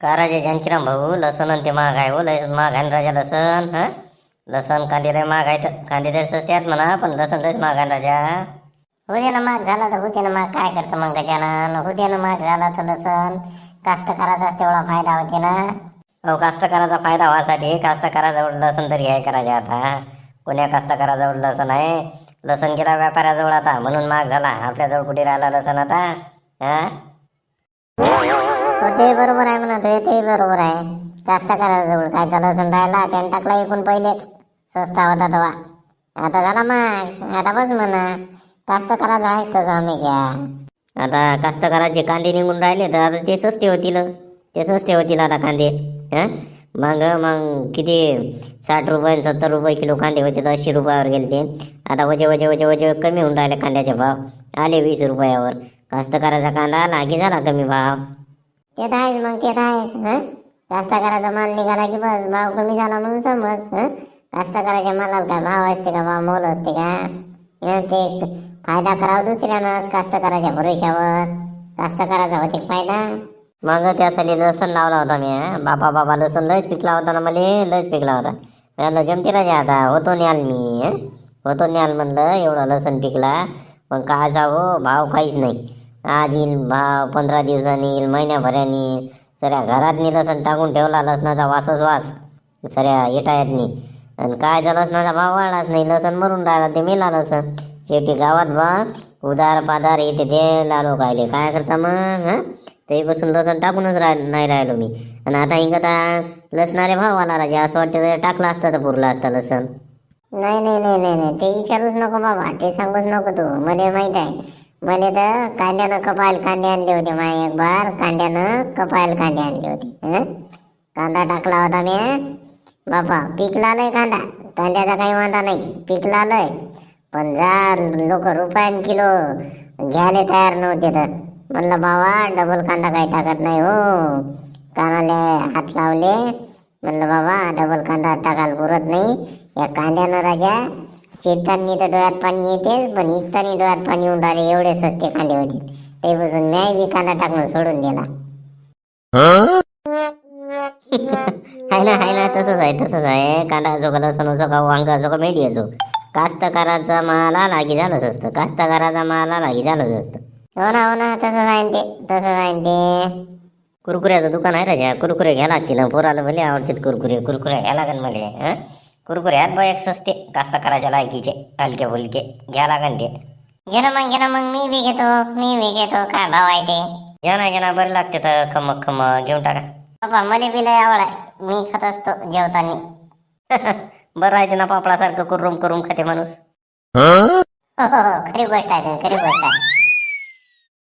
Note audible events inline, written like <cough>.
का राजा जानकीराम भाऊ लसण आणि ते महाग आहे हो लय महाग आहे ना राजा लसण हा? लसण कांदे लय महाग आहेत कांदे तर स्वस्त आहेत म्हणा पण लसण लयच महाग आहे ना राजा. होते ना माग झाला तर होते ना माग काय करतं मग गजानन? होते ना माग झाला तर लसण. कास्तकाराचाच तेवढा फायदा होते ना. अहो कास्तकाराचा फायदा व्हासाठी कास्तकाराजवळ लसण तरी आहे का राजा आता? कोण्या कास्तकाराजवळ लसण आहे? लसण गेला व्यापाऱ्याजवळ आता म्हणून महाग झाला. आपल्याजवळ कुठे राहिला लसण आता? हा हो? ते बरोबर आहे म्हणा ते ते बरोबर आहे. कास्तकाराजवळ काय चालू असून राहिला त्याने टाकला एकूण पहिलेच. स्वस्ता होता तेव्हा आता झाला मग आता बस म्हणा कास्तकाराचा आहेच तसं हमेशा. आता कास्तकाराचे कांदे निघून राहिले तर आता ते स्वस्ते होतील. ते स्वस्ते होतील आता कांदे हां? मग मग किती? साठ रुपये सत्तर रुपये किलो कांदे होते तर ऐंशी रुपयावर गेले ते आता वजे वजे वजे वजे कमी होऊन राहिले कांद्याचे भाव. आले वीस रुपयावर. कास्तकाराचा कांदा आला की झाला कमी भाव. ते तर आहेच मग ते तर आहेच हं? कास्तकाराचा माल निघाला की बस भाव कमी झाला म्हणून समज हं? कास्तकाराच्या मालाला काय भाव असते का भाव मोल असते का? हं, ते फायदा करावा दुसऱ्यानं कास्तकाराच्या भरोश्यावर. कास्तकाराचा होते का फायदा. मग त्यासाठी लसण लावला होता मी हं. बापा बाबा लसण लयच पिकला होता ना मला लयच पिकला होता. म्हणलं जमती राजा आता होतो न्याल मी हं. होतो न्याल म्हणलं एवढा लसण पिकला. पण काय जावं भाव काहीच नाही. आज येईल भाव पंधरा दिवसांनी येईल महिन्याभराने येईल. सऱ्या घरातनी लसण टाकून ठेवला लसणाचा वासच वास. सऱ्या येटायतनी. आणि काय तर लसणाचा भाव वाढलाच नाही. लसण मरून राहिला ते मेला लसण. शेवटी गावात बा उदार पादार येते ते लालो कायले काय करता मग हां? ते बसून लसण टाकूनच राह नाही राहिलो मी. आणि आता इंक आता लसणारे भाव आला राजा असं वाटतं जर टाकला असता तर पुरला असता लसण. नाही नाही नाही नाही नाही. ते विचारूच नको बाबा. ते सांगूच नको तू. मला माहीत आहे. मले तर कांद्यानं कपायला कांदे आणले होते माय एक बार. कांद्यानं कपायला कांदे आणले होते. कांदा टाकला होता मी. बापा पिकला लय कांदा. कांद्याचा काही वांदा नाही. पिकला लय. पण जा लोक रुपयान किलो घ्यायला तयार नव्हते तर. म्हणलं बाबा डबल कांदा काही टाकत नाही हो. कानाले हात लावले. म्हणलं बाबा डबल कांदा टाकायला पुरत नाही. या कांद्यानं राजा चिरतानी तर डोळ्यात पाणी येते पण इकतानी डोळ्यात पाणी येऊन राहिले एवढे सस्ते कांदे होते. ते बसून मी बी कांदा टाकून सोडून दिला. <laughs> आहे ना आहे ना तसंच आहे तसंच आहे. कांदा असो का लसण असो का वांग असो का मेडी असो कास्तकाराचा माल की झालंच असतं. कास्तकाराचा माल की झालंच असतं. हो ना हो ना तसंच आहे ते तसंच आहे ते. कुरकुऱ्याचं दुकान आहे राजा कुरकुरे घ्या लागते ना पोराला भले आवडतात कुरकुरे. कुरकुरे घ्या लागन मला कुरकुरे आहेत बा एक सस्ते कास्तकाराच्या लायकीचे हलके फुलके. घ्या लागन ते. घे ना मग घे ना मग. मी बी घेतो मी बी घेतो. काय भाव आहे ते? घ्या ना घ्या ना. बरे लागते तर खमक खमक. घेऊन टाका. बाबा मला बी लय आवड आहे. मी खात असतो जेवताना. <laughs> बरं आहे ते ना पापडासारखं करून करून खाते माणूस. हो हो हो. खरी गोष्ट आहे खरी गोष्ट आहे.